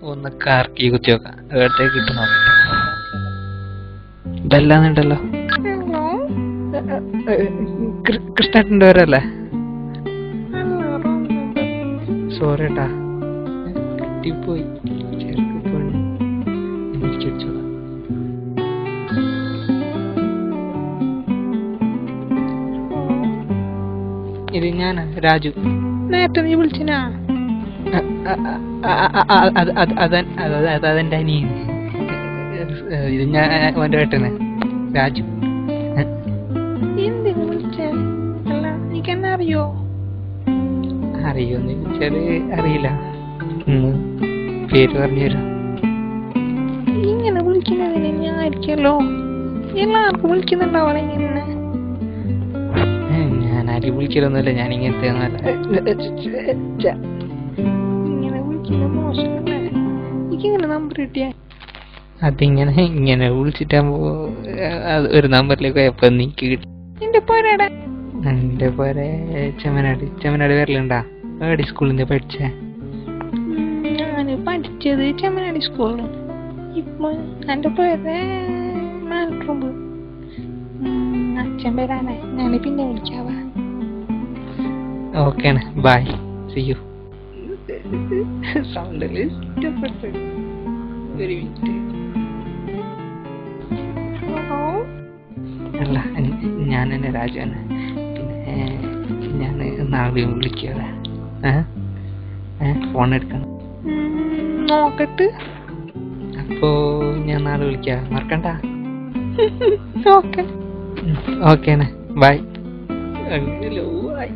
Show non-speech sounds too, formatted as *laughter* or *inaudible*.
ഒന്ന് കറക്കി കുത്തി നോക്കാം എവിടത്തേക്ക് കിട്ടും ഇതെല്ലാം ഉണ്ടല്ലോ ഹലോ കൃഷ്ണേട്ടന്റെ പേരല്ലേ സോറി ഏട്ടാ കിട്ടിപ്പോയി എനിക്കടിച്ചോളാം ഇത് ഞാനാ രാജു. നേരത്തെ നീ വിളിച്ചിനാ അതെന്റെ അനിയൻ ഇത് ഞാൻ ഓന്റെ ഏട്ടന് രാജു അറിയോ അറിയോന്ന് ചോദിച്ചാൽ അറിയില്ല. പേര് പറഞ്ഞുതരാം ഇങ്ങനെ വിളിക്കുന്നതിന് ഞാൻ ആയിരിക്കല്ലോ എല്ലാവർക്കും വിളിക്കുന്നുണ്ടാവണം ഇങ്ങനെ ഞാൻ ആരെയും വിളിക്കലൊന്നുമില്ല ഞാൻ ഇങ്ങനത്തെ എനിക്കിങ്ങനെ നമ്പർ കിട്ടിയേ? അതിങ്ങനെ ഇങ്ങനെ വിളിച്ചിട്ടാകുമ്പോ ഒരു നമ്പറിലേക്ക് പോയപ്പോ നീക്കി കിട്ടി. നിന്റെ പോരാടാ. എന്റെ പോരെ. ചെമ്മനാട് ചെമ്മനാട് വരലുണ്ടാ? ഏടി സ്കൂളിൽ പഠിച്ചേ? ഞാൻ പഠിച്ചത് ചെമ്മനാടി സ്കൂളിൽ ഇപ്പൊ എന്റെ പോരെ മാൽട്രൂമ്പ്. അച്ഛൻ പേരാണ്. ഞാൻ പിന്നെ വിളിക്കാവാ. ഓക്കേ ബൈ സി യു സൗണ്ടിൽ *laughs* ഇഷ്ടപ്പെട്ടു ഒരു മിനിറ്റ്. ഹലോ? അല്ല ഞാൻ തന്നെ രാജുവാണ് പിന്നെ ഞാൻ നാളെ വിളിക്കുക ഏ? ഫോൺ എടുക്കണം. നോക്കട്ട്. അപ്പോ ഞാൻ നാളെ വിളിക്കാം. മറക്കണ്ട? *laughs* ഓക്കെ. Okay bye. *laughs* അങ്ങനെ ആയി